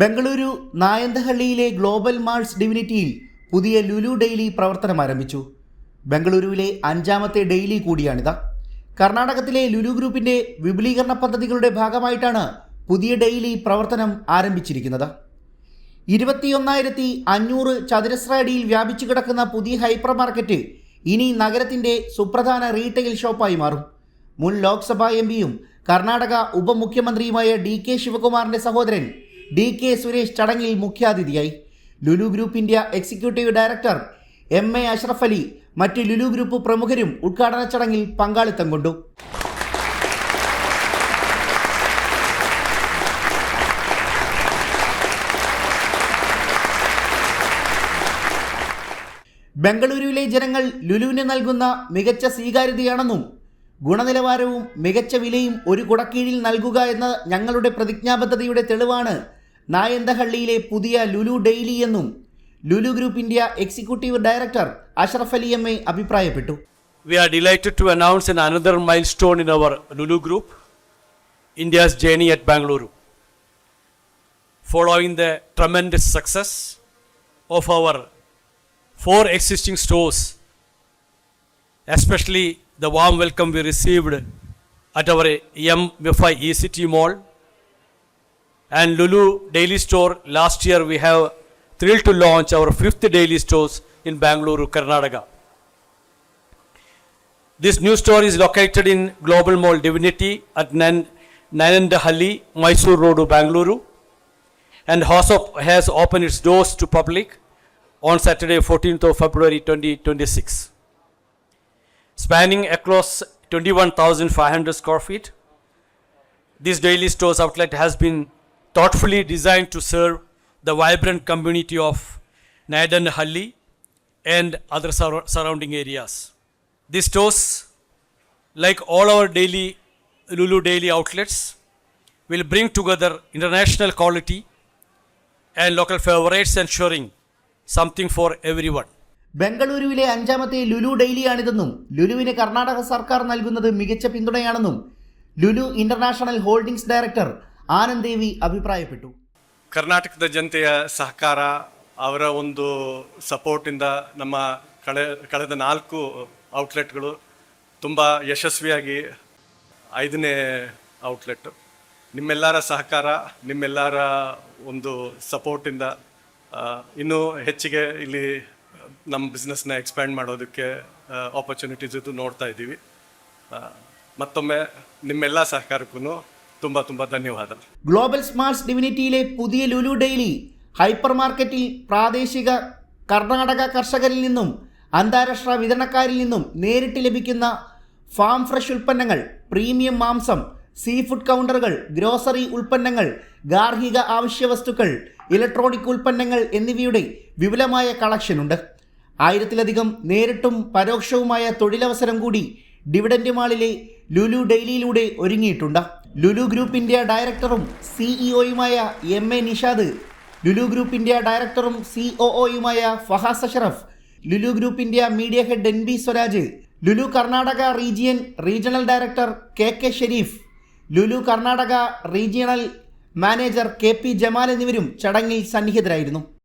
ബംഗളൂരു നായന്തഹള്ളിയിലെ global malls ഡിവിനിറ്റിയിൽ പുതിയ ലുലു ഡെയിലി പ്രവർത്തനം ആരംഭിച്ചു. ബംഗളൂരുവിലെ അഞ്ചാമത്തെ ഡെയിലി കൂടിയാണിത്. കർണാടകത്തിലെ ലുലു ഗ്രൂപ്പിന്റെ വിപുലീകരണ പദ്ധതികളുടെ ഭാഗമായിട്ടാണ് പുതിയ ഡെയിലി പ്രവർത്തനം ആരംഭിച്ചിരിക്കുന്നത്. ഇരുപത്തിയൊന്നായിരത്തി അഞ്ഞൂറ് ചതുരശ്ര അടിയിൽ വ്യാപിച്ചു കിടക്കുന്ന പുതിയ ഹൈപ്പർ മാർക്കറ്റ് ഇനി നഗരത്തിന്റെ സുപ്രധാന റീറ്റെയിൽ ഷോപ്പായി മാറും. മുൻ ലോക്സഭാ എം പിയും കർണാടക ഉപമുഖ്യമന്ത്രിയുമായ ഡി കെ ശിവകുമാറിന്റെ സഹോദരൻ ഡി കെ സുരേഷ് ചടങ്ങിൽ മുഖ്യാതിഥിയായി. Lulu group India executive director M A Ashraf Ali മറ്റ് ലുലു ഗ്രൂപ്പ് പ്രമുഖരും ഉദ്ഘാടന ചടങ്ങിൽ പങ്കാളിത്തം കൊണ്ടു. ബംഗളൂരുവിലെ ജനങ്ങൾ ലുലുവിന് നൽകുന്ന മികച്ച സ്വീകാര്യതയാണെന്നും ഗുണനിലവാരവും മികച്ച വിലയും ഒരു കുടക്കീഴിൽ നൽകുക എന്ന ഞങ്ങളുടെ പ്രതിജ്ഞാബദ്ധതയുടെ തെളിവാണ് നായന്തഹള്ളിയിലെ പുതിയ ലുലു ഡെയിലി എന്നും Lulu group India executive director Ashraf Ali M A അഭിപ്രായപ്പെട്ടു We are delighted to announce another another milestone in our Lulu Group, India's journey at Bangalore. Following the tremendous success of our four existing stores, especially the warm welcome we received at our M5 ECT Mall and Lulu Daily Store last year, we have thrilled to launch our fifth daily stores in Bangalore, Karnataka. This new store is located in Global Mall Divinity at Nan- Nanandahalli, Mysore Road, Bangalore, and has, has opened its doors to public on Saturday, 14th of February 2026. Spanning across 21,500 square feet, this daily stores outlet has been thoughtfully designed to serve the vibrant community of Nadanhalli and other sur surrounding areas. These stores, like all our daily Lulu daily outlets, will bring together international quality and local favorites, ensuring something for everyone. ബംഗളൂരുവിലെ അഞ്ചാമത്തെ ലുലു ഡെയിലിയാണിതെന്നും ലുലുവിന് കർണാടക സർക്കാർ നൽകുന്നത് മികച്ച പിന്തുണയാണെന്നും Lulu international holdings director ಆನಂದೇವಿ ಅಭಿಪ್ರಾಯಪಟ್ಟು. ಕರ್ನಾಟಕದ ಜನತೆಯ ಸಹಕಾರ, ಅವರ ಒಂದು ಸಪೋರ್ಟಿಂದ ನಮ್ಮ ಕಳೆ, ಕಳೆದ ನಾಲ್ಕು ಔಟ್ಲೆಟ್ಗಳು ತುಂಬ ಯಶಸ್ವಿಯಾಗಿ ಐದನೇ ಔಟ್ಲೆಟ್. ನಿಮ್ಮೆಲ್ಲರ ಸಹಕಾರ, ನಿಮ್ಮೆಲ್ಲರ ಒಂದು ಸಪೋರ್ಟಿಂದ ಇನ್ನೂ ಹೆಚ್ಚಿಗೆ ಇಲ್ಲಿ ನಮ್ಮ ಬಿಸ್ನೆಸ್ನ ಎಕ್ಸ್ಪ್ಯಾಂಡ್ ಮಾಡೋದಕ್ಕೆ ಆಪರ್ಚುನಿಟೀಸ್ ಇದು ನೋಡ್ತಾ ಇದ್ದೀವಿ. ಮತ್ತೊಮ್ಮೆ ನಿಮ್ಮೆಲ್ಲ ಸಹಕಾರಕ್ಕೂ ತುಂಬ ತುಂಬ ಧನ್ಯವಾದ ഗ്ലോബൽ സ്മാർട്സ് ഡിവിനിറ്റിയിലെ പുതിയ ലുലു ഡെയിലി ഹൈപ്പർ മാർക്കറ്റിൽ പ്രാദേശിക കർണാടക കർഷകരിൽ നിന്നും അന്താരാഷ്ട്ര വിതരണക്കാരിൽ നിന്നും നേരിട്ട് ലഭിക്കുന്ന ഫാം ഫ്രഷ് ഉൽപ്പന്നങ്ങൾ പ്രീമിയം മാംസം സീ ഫുഡ് കൗണ്ടറുകൾ ഗ്രോസറി ഉൽപ്പന്നങ്ങൾ ഗാർഹിക ആവശ്യവസ്തുക്കൾ ഇലക്ട്രോണിക് ഉൽപ്പന്നങ്ങൾ എന്നിവയുടെ വിപുലമായ കളക്ഷനുണ്ട് ആയിരത്തിലധികം നേരിട്ടും പരോക്ഷവുമായ തൊഴിലവസരം കൂടി ഡിവിഡന്റ് മാളിലെ ലുലു ഡെയിലിയിലൂടെ ഒരുങ്ങിയിട്ടുണ്ട് ലുലു ഗ്രൂപ്പ് ഇന്ത്യ ഡയറക്ടറും സിഇഒയുമായ M A Nishad Lulu group India ഡയറക്ടറും സിഒഒയുമായ Fahas Ashraf Lulu group India media head N B Swaraj Lulu Karnataka region regional director K K Sherif Lulu Karnataka regional manager K P Jamal എന്നിവരും ചടങ്ങിൽ സന്നിഹിതരായിരുന്നു.